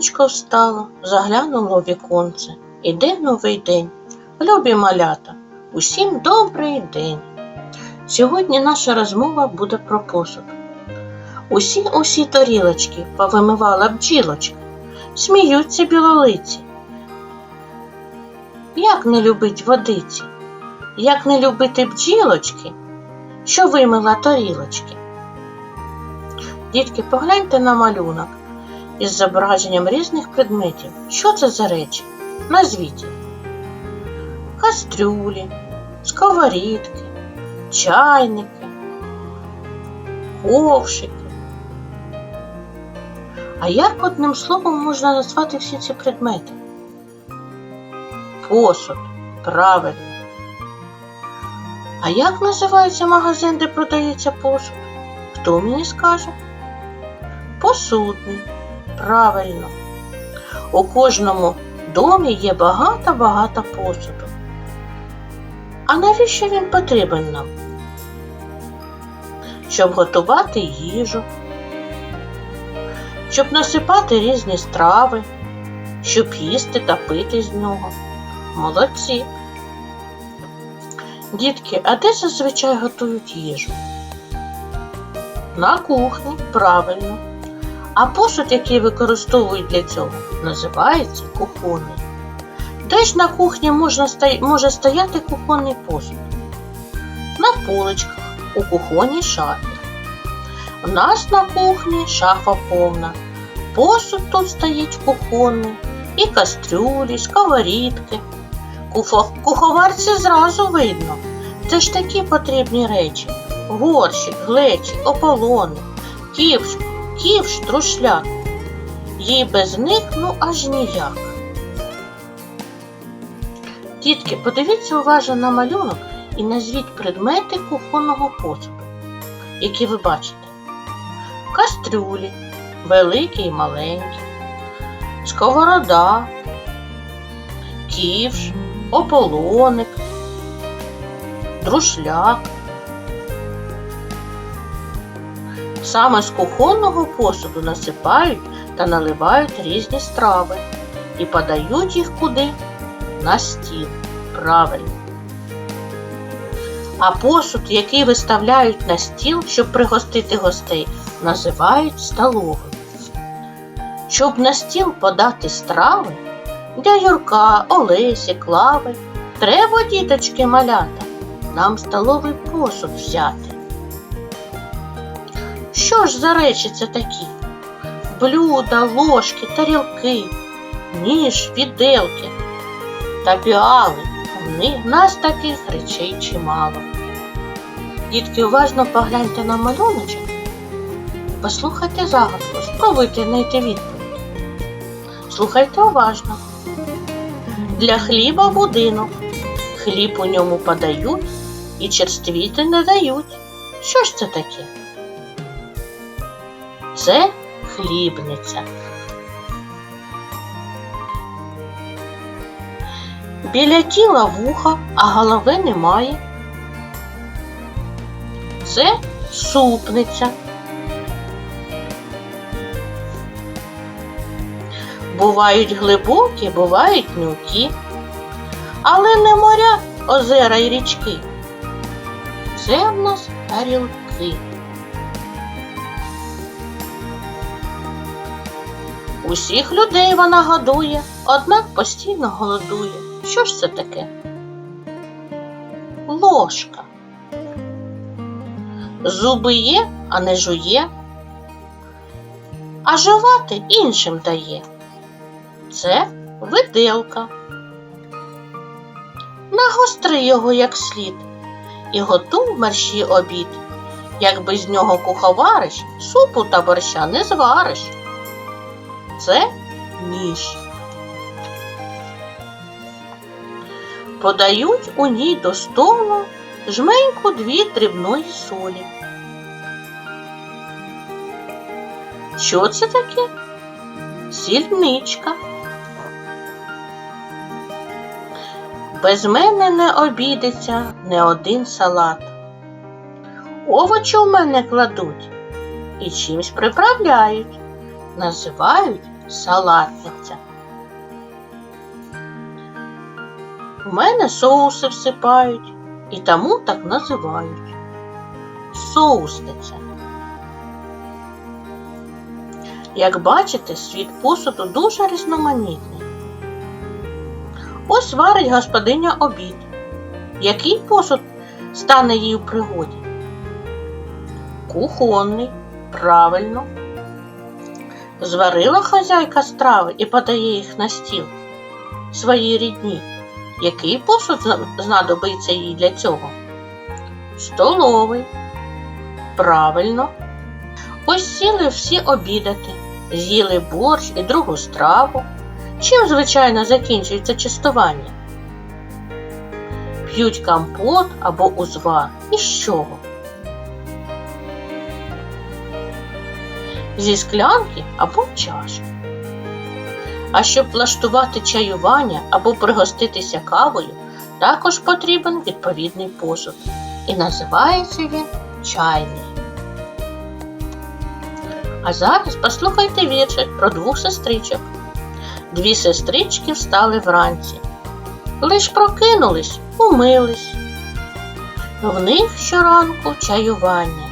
Сонечко встало, заглянуло в віконце. Іде новий день. Любі малята, усім добрий день. Сьогодні наша розмова буде про посуд. Усі усі тарілочки повимивала бджілочка, сміються білолиці. Як не любить водиці, як не любити бджілочки, що вимила тарілочки. Дітки, погляньте на малюнок із зображенням різних предметів. Що це за речі? Назвіть. Кастрюлі, сковорідки, чайники, ковшики. А як одним словом можна назвати всі ці предмети? Посуд, правильно. А як називається магазин, де продається посуд? Хто мені скаже? Посудний. Правильно. У кожному домі є багато-багато посуду. А навіщо він потрібен нам? Щоб готувати їжу, щоб насипати різні страви, щоб їсти та пити з нього. Молодці. Дітки, а де зазвичай готують їжу? На кухні, правильно. А посуд, який використовують для цього, називається кухонний. Де ж на кухні можна може стояти кухонний посуд? На поличках у кухонній шафі. У нас на кухні шафа повна. Посуд тут стоїть кухонний, і кастрюлі, сковорідки. Куховарці зразу видно. Це ж такі потрібні речі: горщик, глечик, ополони, ківш, ківш, трушляк. Їй без них ну аж ніяк. Дітки, подивіться уважно на малюнок і назвіть предмети кухонного посуду, які ви бачите. Кастрюлі, великі і маленькі, сковорода, ківш, ополоник, друшляк. Саме з кухонного посуду насипають та наливають різні страви і подають їх куди? На стіл. Правильно. А посуд, який виставляють на стіл, щоб пригостити гостей, називають столовим. Щоб на стіл подати страви для Юрка, Олесі, Клави, треба, діточки малята, нам столовий посуд взяти. Що ж за речі це такі? Блюда, ложки, тарілки, ніж, віделки та піали. Них- нас таких речей чимало. Дітки, уважно погляньте на малюночок, послухайте загадку, спробуйте знайти відповідь. Слухайте уважно. Для хліба будинок. Хліб у ньому подають і черствіти не дають. Що ж це таке? Це хлібниця. Біля тіла вуха, а голови немає. Це супниця. Бувають глибокі, бувають мілкі, але не моря, озера й річки. Це в нас тарілки. Усіх людей вона годує, однак постійно голодує. Що ж це таке? Ложка. Зуби є, а не жує, а жувати іншим дає. Це виделка. Нагостри його як слід і готуй мерщі обід. Як без нього куховариш, супу та борща не звариш. Це ніж. Подають у ній до столу жменьку дві дрібної солі. Що це таке? Сільничка. Без мене не обійдеться не один салат. Овочі в мене кладуть і чимсь приправляють, називають салатниця. У мене соуси всипають і тому так називають. Соусниця. Як бачите, світ посуду дуже різноманітний. Ось варить господиня обід. Який посуд стане їй у пригоді? Кухонний, правильно. Зварила хазяйка страви і подає їх на стіл своїй рідні. Який посуд знадобиться їй для цього? Столовий. Правильно. Ось сіли всі обідати, з'їли борщ і другу страву. Чим, звичайно, закінчується частування? П'ють компот або узвар. Із чого? Зі склянки або чашки. А щоб влаштувати чаювання або пригоститися кавою, також потрібен відповідний посуд. І називається він чайний. А зараз послухайте віршик про двох сестричок. Дві сестрички встали вранці. Лиш прокинулись, умились. В них щоранку чаювання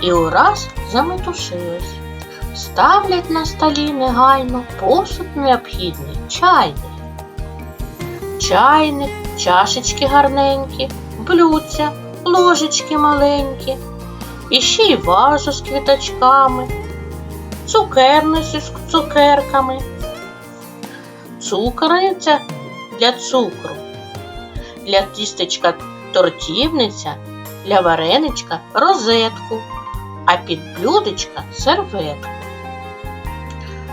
і ураз заметушились. Ставлять на столі негайно посуд необхідний чайний. Чайник, чашечки гарненькі, блюдця, ложечки маленькі, і ще й вазу з квіточками, цукерницю з цукерками, цукорниця для цукру, для тістечка тортівниця, для вареничка розетку, а під блюдечка серветку.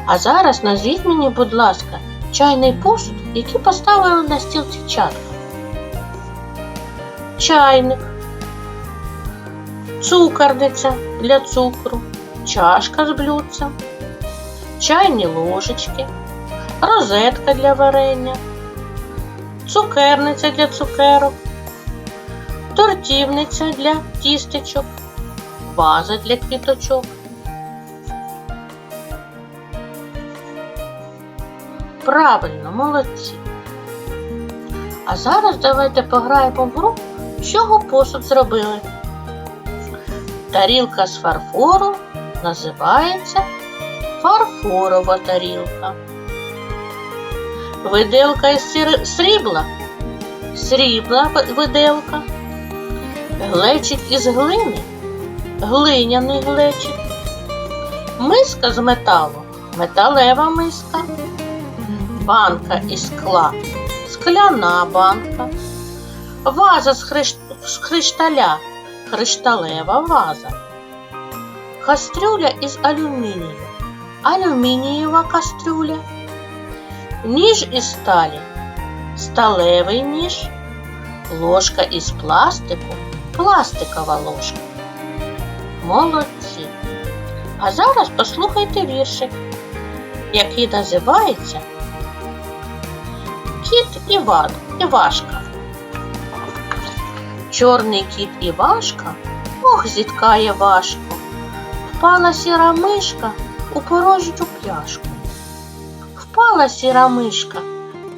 А зараз назвіть мені, будь ласка, чайний посуд, який поставили на стіл дівчатка. Чайник, цукорниця для цукру, чашка з блюдцем, чайні ложечки, розетка для варення, цукерниця для цукерок, тортівниця для тістечок, ваза для квіточок. Правильно, молодці. А зараз давайте пограємо в гру, з чого посуд зробили. Тарілка з фарфору називається фарфорова тарілка. Виделка із срібла срібла виделка. Глечик із глини глиняний глечик. Миска з металу металева миска. Банка із скла скляна банка. Ваза з, хриш... з кришталя кришталева ваза. Кастрюля із алюмінію алюмінієва кастрюля. Ніж із сталі сталевий ніж. Ложка із пластику пластикова ложка. Молодці. А зараз послухайте віршик, який називається Кіт Іван Івашка. Чорний кіт Івашка ох зіткає важко. Впала сіра мишка у порожню пляшку. Впала сіра мишка,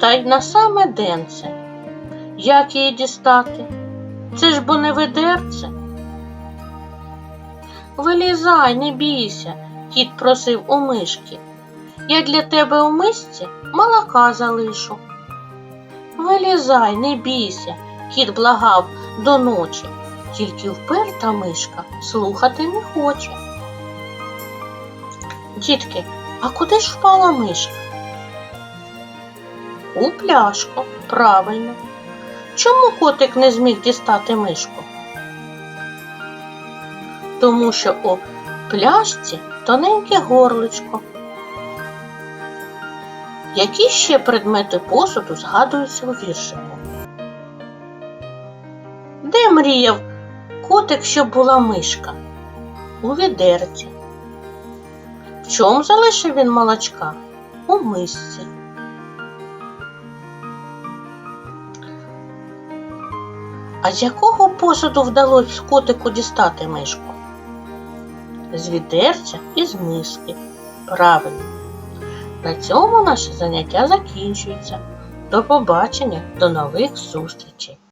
та й на саме денце. Як її дістати? Це ж бо не ведерце. Вилізай, не бійся, кіт просив у мишки. Я для тебе у мисці молока залишу. Вилізай, не бійся, кіт благав до ночі, тільки вперта мишка слухати не хоче. Дітки, а куди ж впала мишка? У пляшку, правильно. Чому котик не зміг дістати мишку? Тому що у пляшці тоненьке горличко. Які ще предмети посуду згадуються у віршику? Де мріяв котик, щоб була мишка? У відерці. В чому залишив він молочка? У мисці. А з якого посуду вдалося котику дістати мишку? З відерця і з миски. Правильно. На цьому наше заняття закінчується. До побачення, до нових зустрічей!